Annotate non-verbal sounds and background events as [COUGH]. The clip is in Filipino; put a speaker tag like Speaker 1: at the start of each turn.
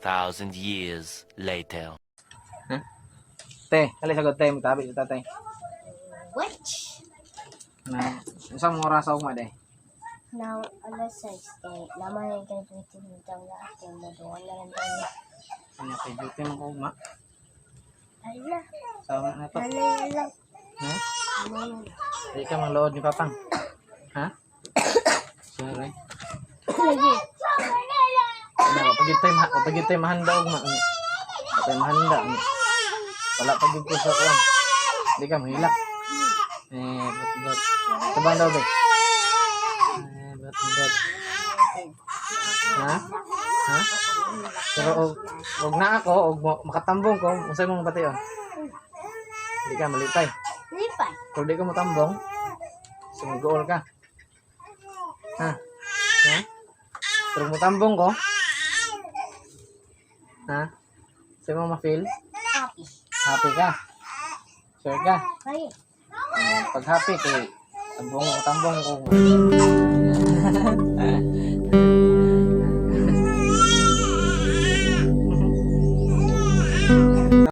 Speaker 1: 2,000 years later.
Speaker 2: Te, kali sagot te, mutabi ito te.
Speaker 3: Which?
Speaker 2: Na, isang oras ako ma de.
Speaker 3: Now, alas 6, eh, naman yung graduating nito ang lahat yung mabuhan na lang tayo.
Speaker 2: Ano duty mo ko ma?
Speaker 3: Ay na,
Speaker 2: Sa na to.
Speaker 3: na lang.
Speaker 2: Ha?
Speaker 3: Nanay na lang.
Speaker 2: Di ka manglood ni Papang. Ha? [COUGHS] Sorry.
Speaker 3: Lagi.
Speaker 2: Ano, tayo, ma- pagit tayo mahanda og ma. Tayo mahanda. Wala pa gid ko sa kuan. Di ka mahila. Eh, bat bat. Tabang daw be. Eh, bat bat. Ha? Ha? Pero og, og na ako, og mo- makatambong ko, unsay mong bation? Di ka malipay.
Speaker 3: Lipay.
Speaker 2: Kung di ka matambong, sumugool ka. Ha? Ha? Pero matambong ko, ha? Sa'yo mo ma-feel?
Speaker 3: Happy.
Speaker 2: Happy ka? Sure ka?
Speaker 3: Ay,
Speaker 2: Uh, pag happy, kay tambong, tambong ko.